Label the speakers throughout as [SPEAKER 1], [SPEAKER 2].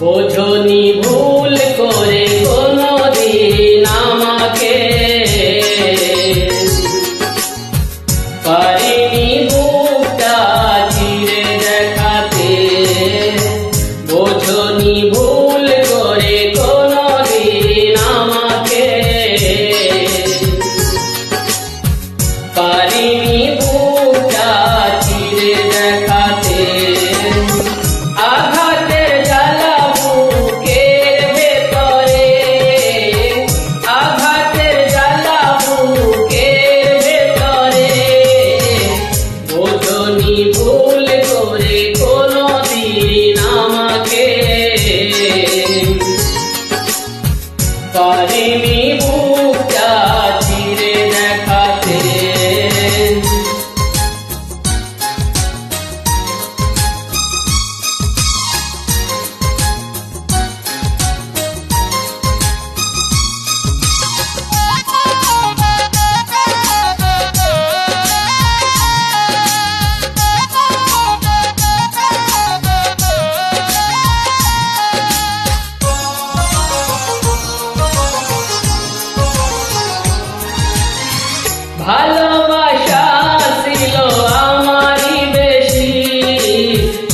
[SPEAKER 1] বোঝনি ভুল করে কোনদিন আমাকে। পারিনি বুকটা চিরে দেখাতে। বোঝনি ভুল করে কোনদিন আমাকে। পারিনি বুকটা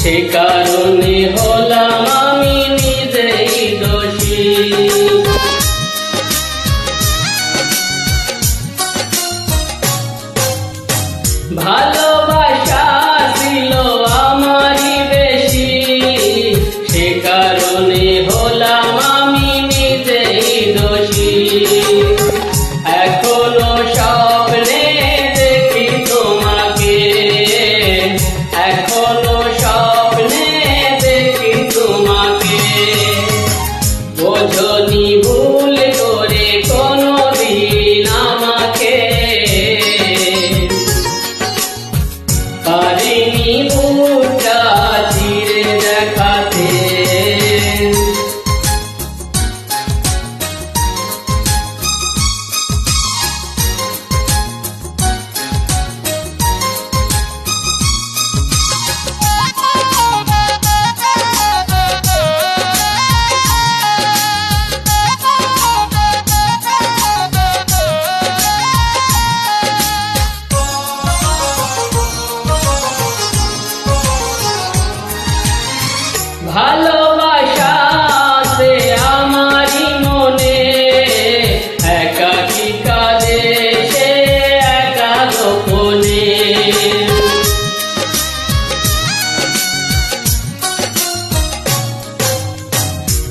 [SPEAKER 1] সে কারণে হলাম আমি নিজেই দোষী। ভালোবাসা ছিল আমারই বেশি সে কারণে হলাম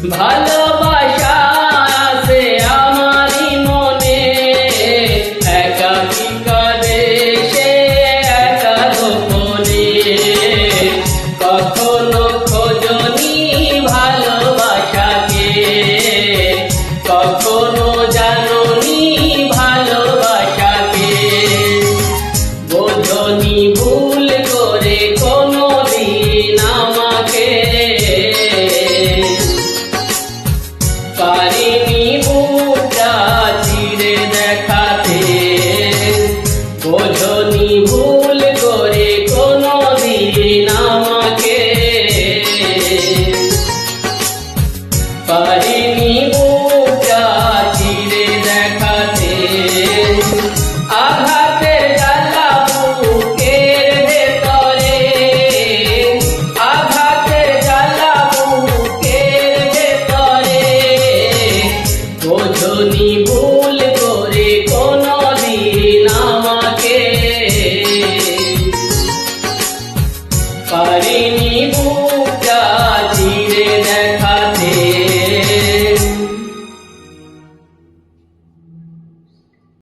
[SPEAKER 1] ভালো বোঝনি ভুল করে কোনদিন আমাকে পারিনি ভুল